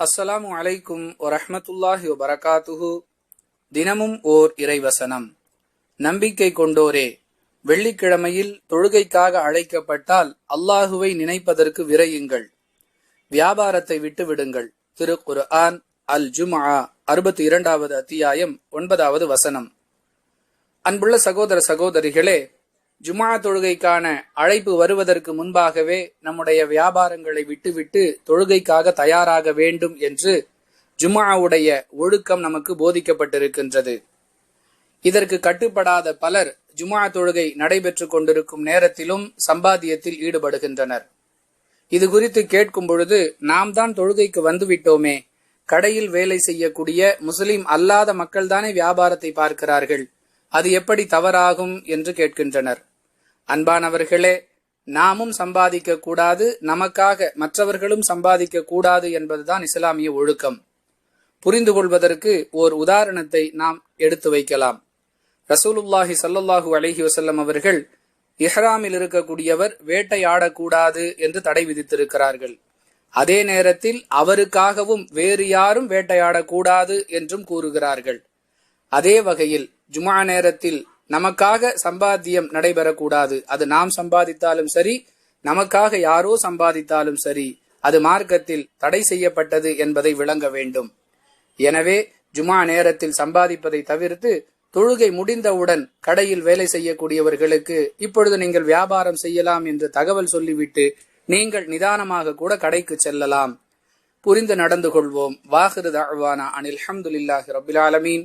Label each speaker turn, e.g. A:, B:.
A: அஸ்ஸலாமு அலைக்கும் வரஹமத்துல்லாஹி வபரகாத்துஹு. தினமும் ஓர் இறைவசனம். நம்பிக்கை கொண்டோரே வெள்ளிக்கிழமையில் தொழுகைக்காக அழைக்கப்பட்டால் அல்லாஹுவை நினைப்பதற்கு விரையுங்கள். வியாபாரத்தை விட்டுவிடுங்கள். திரு குர்ஆன் அல் ஜுமா அறுபத்தி இரண்டாவது அத்தியாயம் ஒன்பதாவது வசனம். அன்புள்ள சகோதர சகோதரிகளே ஜுமா தொழுகைக்கான அழைப்பு வருவதற்கு முன்பாகவே நம்முடைய வியாபாரங்களை விட்டுவிட்டு தொழுகைக்காக தயாராக வேண்டும் என்று ஜுமாவுடைய ஒழுக்கம் நமக்கு போதிக்கப்பட்டிருக்கின்றது. இதற்கு கட்டுப்படாத பலர் ஜுமா தொழுகை நடைபெற்றுக் கொண்டிருக்கும் நேரத்திலும் சம்பாத்தியத்தில் ஈடுபடுகின்றனர். இது குறித்து கேட்கும் பொழுது நாம் தான் தொழுகைக்கு வந்துவிட்டோமே கடையில் வேலை செய்யக்கூடிய முஸ்லிம் அல்லாத மக்கள்தானே வியாபாரத்தை பார்க்கிறார்கள். அது எப்படி தவறாகும் என்று கேட்கின்றனர். அன்பானவர்களே நாமும் சம்பாதிக்க கூடாது நமக்காக மற்றவர்களும் சம்பாதிக்க கூடாது என்பதுதான் இஸ்லாமிய ஒழுக்கம். புரிந்து கொள்வதற்கு ஓர் உதாரணத்தை நாம் எடுத்து வைக்கலாம். ரசூலுல்லாஹி சல்லாஹூ அலஹி வசல்லம் அவர்கள் இஹ்ராமில் இருக்கக்கூடியவர் வேட்டையாடக்கூடாது என்று தடை விதித்திருக்கிறார்கள். அதே நேரத்தில் அவருக்காகவும் வேறு யாரும் வேட்டையாடக்கூடாது என்றும் கூறுகிறார்கள். அதே வகையில் ஜுமா நேரத்தில் நமக்காக சம்பாத்தியம் நடைபெறக்கூடாது. அது நாம் சம்பாதித்தாலும் சரி நமக்காக யாரோ சம்பாதித்தாலும் சரி அது மார்க்கத்தில் தடை செய்யப்பட்டது என்பதை விளங்க வேண்டும். எனவே ஜுமா நேரத்தில் சம்பாதிப்பதை தவிர்த்து தொழுகை முடிந்தவுடன் கடையில் வேலை செய்யக்கூடியவர்களுக்கு இப்பொழுது நீங்கள் வியாபாரம் செய்யலாம் என்று தகவல் சொல்லிவிட்டு நீங்கள் நிதானமாக கூட கடைக்கு செல்லலாம். புரிந்து நடந்து கொள்வோம். வாஹிரு தாழ்வானா அனில் அஹமதுல்லாஹி ரபில் ஆலமீன்.